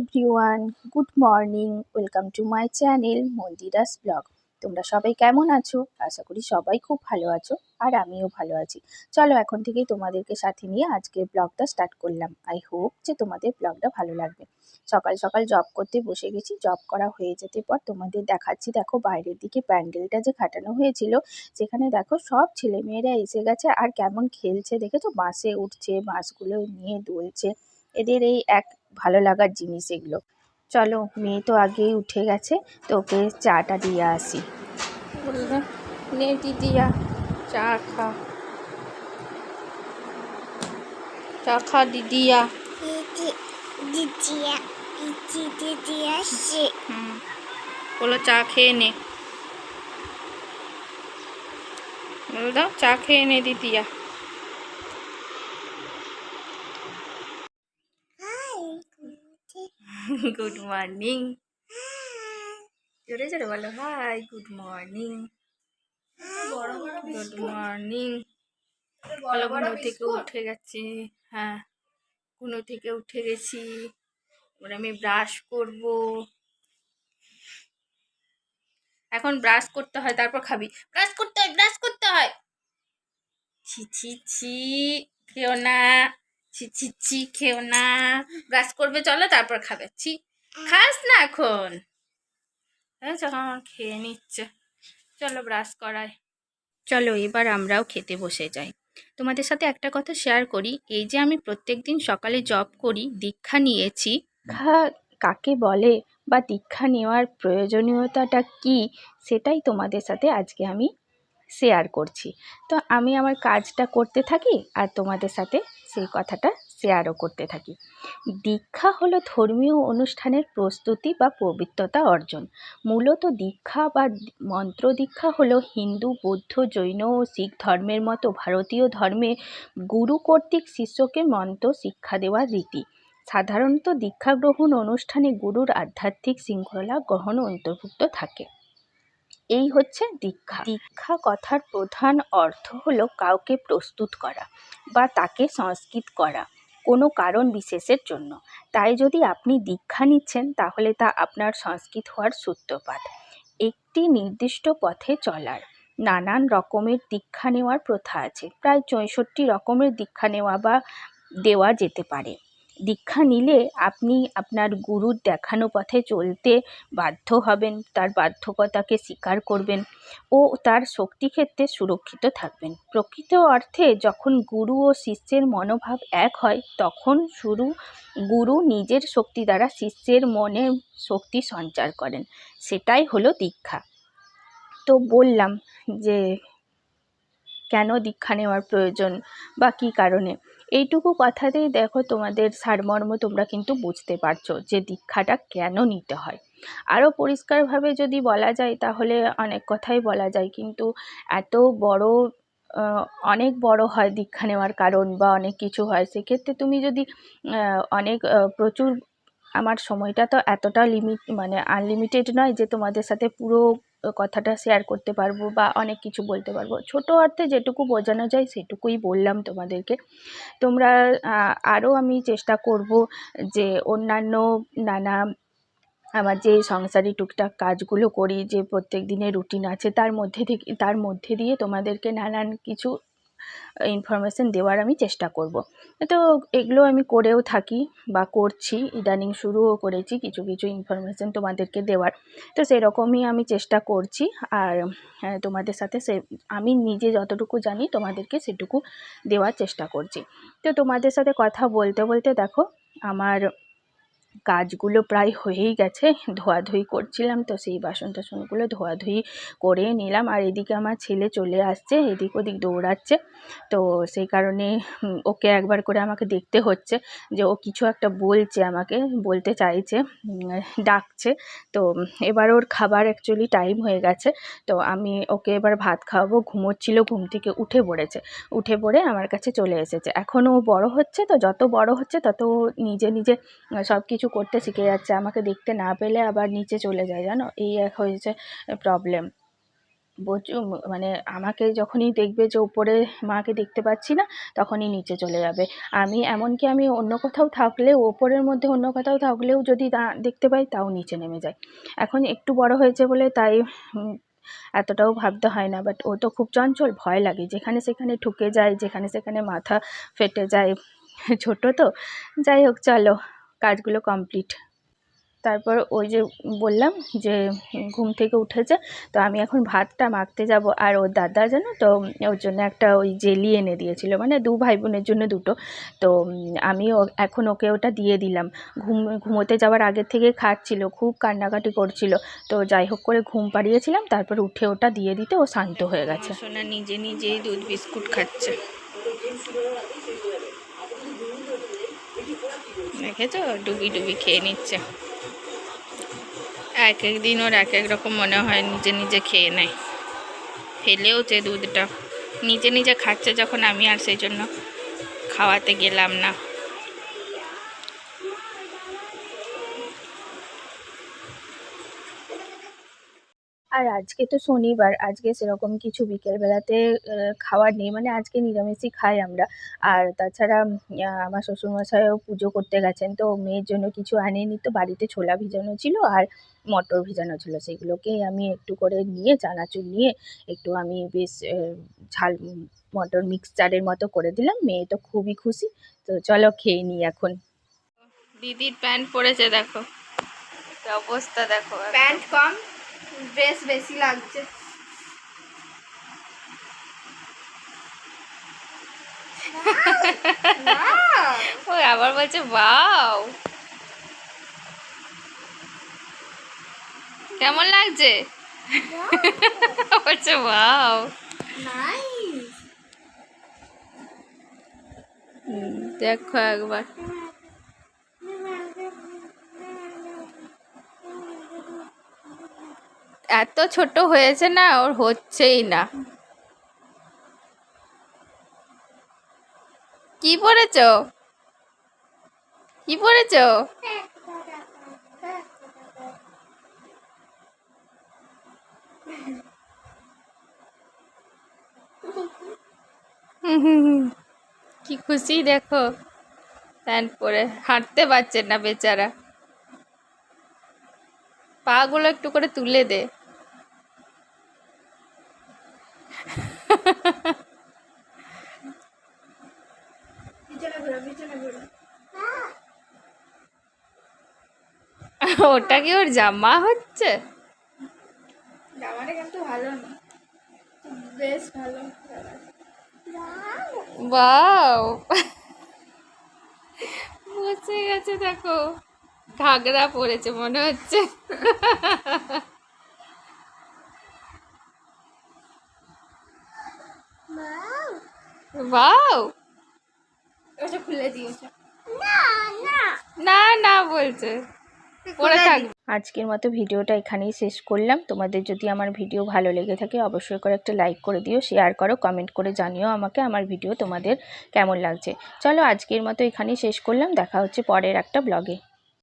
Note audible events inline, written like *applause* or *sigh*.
Everyone good morning welcome to my channel Mandira's blog তোমরা সবাই কেমন আছো? আশা করি সবাই খুব ভালো আছো, আর আমিও ভালো আছি। চলো এখন থেকেই তোমাদেরকে সাথে নিয়ে আজকের ব্লগটা স্টার্ট করলাম। আই হোপ যে তোমাদের ব্লগটা ভালো লাগবে। সকাল সকাল জব করতে বসে গেছি জব করা হয়ে যেতে পর তোমাদের দেখাচ্ছি, দেখো বাইরের দিকে প্যান্ডেলটা যে খাটানো হয়েছিল, সেখানে দেখো সব ছেলেমেয়েরা এসে গেছে, আর কেমন খেলছে দেখেছ? বাসে উঠছে, বাসগুলো নিয়ে দুলছে। এদের এই এক ভালো লাগার জিনিস এগুলো। চলো মেয়ে তো আগেই উঠে গেছে তো ওকে চাটা দিয়ে আসি। নে দিদিয়া চা খা। চা খা দিদিয়া হুম বলো চা খেয়ে নে। বলো দাও চা খেয়ে নে দিদিয়া হাই গুড মর্নিং জোরে জোরে বলো hi good morning good morning বলো ঘুনো থেকে উঠে গেছি হ্যাঁ ঘুনো থেকে উঠে গেছি। এবার আমি ব্রাশ করব। এখন ব্রাশ করতে হয় তারপর খাবি। ব্রাশ করতে হয় ব্রাশ করতে হয়। ছি ছি ছি খেও না। ছি ছি ছি খেও না। ব্রাশ করবে চলো তারপর খাবে। ছি খাস না এখন। হ্যাঁ চলো আমার খেয়ে নিচ্ছে। চলো ব্রাশ করায়। চলো এবার আমরাও খেতে বসে যাই। তোমাদের সাথে একটা কথা শেয়ার করি। এই যে আমি প্রত্যেক দিন সকালে জব করি দীক্ষা নিয়েছি। কাকে বলে বা দীক্ষা নেওয়ার প্রয়োজনীয়তাটা কি সেটাই তোমাদের সাথে আজকে আমি শেয়ার করছি। তো আমি আমার কাজটা করতে থাকি আর তোমাদের সাথে সেই কথাটা শেয়ারও করতে থাকি। দীক্ষা হলো ধর্মীয় অনুষ্ঠানের প্রস্তুতি বা পবিত্রতা অর্জন। মূলত দীক্ষা বা মন্ত্র দীক্ষা হলো হিন্দু, বৌদ্ধ, জৈন ও শিখ ধর্মের মতো ভারতীয় ধর্মে গুরু কর্তৃক শিষ্যকে মন্ত্র শিক্ষা দেওয়ার রীতি। সাধারণত দীক্ষা গ্রহণ অনুষ্ঠানে গুরুর আধ্যাত্মিক শৃঙ্খলা গ্রহণ অন্তর্ভুক্ত থাকে। এই হচ্ছে দীক্ষা। দীক্ষা কথার প্রধান অর্থ হলো কাউকে প্রস্তুত করা বা তাকে সংস্কৃত করা কোনো কারণ বিশেষের জন্য। তাই যদি আপনি দীক্ষা নিচ্ছেন, তাহলে তা আপনার সংস্কৃত হওয়ার সূত্রপাত। একটি নির্দিষ্ট পথে চলার নানান রকমের দীক্ষা নেওয়ার প্রথা আছে। প্রায় চৌষট্টি রকমের দীক্ষা নেওয়া বা দেওয়া যেতে পারে। দীক্ষা নিলে আপনি আপনার গুরুর দেখানো পথে চলতে বাধ্য হবেন, তার বাধ্যকতাকে স্বীকার করবেন ও তার শক্তিক্ষেত্রে সুরক্ষিত থাকবেন। প্রকৃত অর্থে যখন গুরু ও শিষ্যের মনোভাব এক হয়, তখন শুরু গুরু নিজের শক্তি দ্বারা শিষ্যের মনে শক্তি সঞ্চার করেন। সেটাই হলো দীক্ষা। তো বললাম যে, কেন দীক্ষা নেওয়ার প্রয়োজন বা কী কারণে? এইটুকু কথাতেই দেখো তোমাদের সারমর্ম তোমরা কিন্তু বুঝতে পারছ যে দীক্ষাটা কেন নিতে হয়। আরও পরিষ্কারভাবে যদি বলা যায় তাহলে অনেক কথাই বলা যায় কিন্তু এত বড় অনেক বড় হয় দীক্ষা নেওয়ার কারণ বা অনেক কিছু হয় সেক্ষেত্রে তুমি যদি অনেক প্রচুর, আমার সময়টা তো এতটা লিমিট মানে আনলিমিটেড নয় যে তোমাদের সাথে পুরো কথাটা শেয়ার করতে পারব বা অনেক কিছু বলতে পারব। ছোট অর্থে যেটুকু বোঝানো যায় সেটুকুই বললাম তোমাদেরকে। তোমরা আরও আমি চেষ্টা করব যে অন্যান্য নানা, আমার যে সংসারে টুকটাক কাজগুলো করি, যে প্রত্যেক দিনের রুটিন আছে, তার মধ্যে থেকে, তার মধ্যে দিয়ে তোমাদেরকে নানান কিছু ইনফরমেশান দেওয়ার আমি চেষ্টা করব। তো এগুলো আমি করেও থাকি বা করছি, ইদানিং শুরুও করেছি কিছু কিছু ইনফরমেশান তোমাদেরকে দেওয়ার। তো সেরকমই আমি চেষ্টা করছি আর তোমাদের সাথে সে, আমি নিজে যতটুকু জানি তোমাদেরকে সেটুকু দেওয়ার চেষ্টা করছি। তো তোমাদের সাথে কথা বলতে বলতে দেখো, আমার কাজগুলো প্রায় হয়েই গেছে। ধোয়াধুয়ি করছিলাম তো সেই বাসন টাসনগুলো ধোয়াধুয়ি করে নিলাম। আর এদিকে আমার ছেলে চলে আসছে, এদিক ওদিক দৌড়াচ্ছে। তো সেই কারণে ওকে একবার করে আমাকে দেখতে হচ্ছে যে ও কিছু একটা বলছে আমাকে, বলতে চাইছে ডাকছে। তো এবার ওর খাবার অ্যাকচুয়ালি টাইম হয়ে গেছে। তো আমি ওকে এবার ভাত খাওয়াবো। ঘুমোচ্ছিল, ঘুম থেকে উঠে পড়েছে। উঠে পড়ে আমার কাছে চলে এসেছে। এখনও বড় হচ্ছে তো যত বড় হচ্ছে তত নিজে নিজে সব কিছু করতে শিখে যাচ্ছে। আমাকে দেখতে না পেলে আবার নিচে চলে যায়, জানো? এই এক হয়েছে প্রবলেম প্রচুর মানে আমাকে যখনই দেখবে যে উপরে মাকে দেখতে পাচ্ছি না, তখনই নিচে চলে যাবে। আমি, এমনকি আমি অন্য কোথাও থাকলেও, ওপরের মধ্যে অন্য কোথাও থাকলেও যদি দেখতে পাই, তাও নিচে নেমে যায়। এখন একটু বড় হয়েছে বলে তাই এতটাও ভাবতে হয় না। বাট ও তো খুব চঞ্চল, ভয় লাগে। যেখানে সেখানে ঠুকে যায়, যেখানে সেখানে মাথা ফেটে যায়। ছোট তো। যাই হোক, চলো। কাজগুলো কমপ্লিট। তারপর ওই যে বললাম যে, ঘুম থেকে উঠেছে, তো আমি এখন ভাতটা মাখতে যাব। আর ওর দাদা জানো তো, ওর জন্য একটা ওই জেলি এনে দিয়েছিল। মানে দু ভাই বোনের জন্য দুটো। তো, আমি এখন ওকে ওটা দিয়ে দিলাম। ঘুম, ঘুমোতে যাওয়ার আগের থেকে খাচ্ছিল, খুব কান্নাকাটি করছিল। তো যাই হোক করে ঘুম পাড়িয়েছিলাম, তারপর উঠে ওটা দিয়ে দিতে ও শান্ত হয়ে গেছে। সোনা নিজে নিজেই দুধ বিস্কুট খাচ্ছে। দেখেছ ডুবি ডুবি খেয়ে নিচ্ছে। এক এক দিন ওর এক এক রকম মনে হয় নিজে নিজে খেয়ে নেয়। ফেলেও যে দুধটা। নিজে নিজে খাচ্ছে যখন আমি আর সেই জন্য খাওয়াতে গেলাম না। আর আজকে তো শনিবার আজকে সেরকম কিছু বিকেলবেলাতে খাওয়ার নেই মানে আজকে নিরামিষই খাই আমরা। আর তাছাড়া আমার শ্বশুরমশাইও পুজো করতে গেছেন তো মেয়ের জন্য কিছু আনেনি তো বাড়িতে ছোলা ভিজানো ছিল আর মটর ভিজানো ছিল। সেগুলোকেই আমি একটু করে নিয়ে চানাচুর নিয়ে একটু আমি বেশ ঝাল মটর মিক্সচারের মতো করে দিলাম। মেয়ে তো খুবই খুশি তো চলো খেয়ে নিই এখন। দিদির প্যান্ট পরেছে দেখো। অবস্থা দেখো। প্যান্ট কম? ড্রেস বেশি লাগছে। *laughs* ও আবার বলছে বাও কেমন লাগছে? *laughs* বলছে বাও দেখো একবার। এত ছোট হয়েছে না, ওর হচ্ছেই না। কি পড়েছো? কি পড়েছো? কি খুশি, দেখো। প্যান্ট পরে হাঁটতে পারছে না বেচারা। পাগুলো একটু করে তুলে দে। *laughs* ওটা কি ওর জামা হচ্ছে? জামাটা কিন্তু ভালো না। বেশ ভালো। বাও বসে গেছে দেখো। ঘাগরা পরেছে মনে হচ্ছে। *laughs* বাও ওটা খুলে দিয়েছে। না না। বলছে। পরে থাক। আজকের মতো ভিডিওটা এখানেই শেষ করলাম। তোমাদের যদি আমার ভিডিও ভালো লেগে থাকে অবশ্যই করে একটা লাইক করে দিও শেয়ার করো কমেন্ট করে জানিও আমাকে আমার ভিডিও তোমাদের কেমন লাগছে। চলো আজকের মতো এখানেই শেষ করলাম। দেখা হচ্ছে পরের একটা ব্লগে।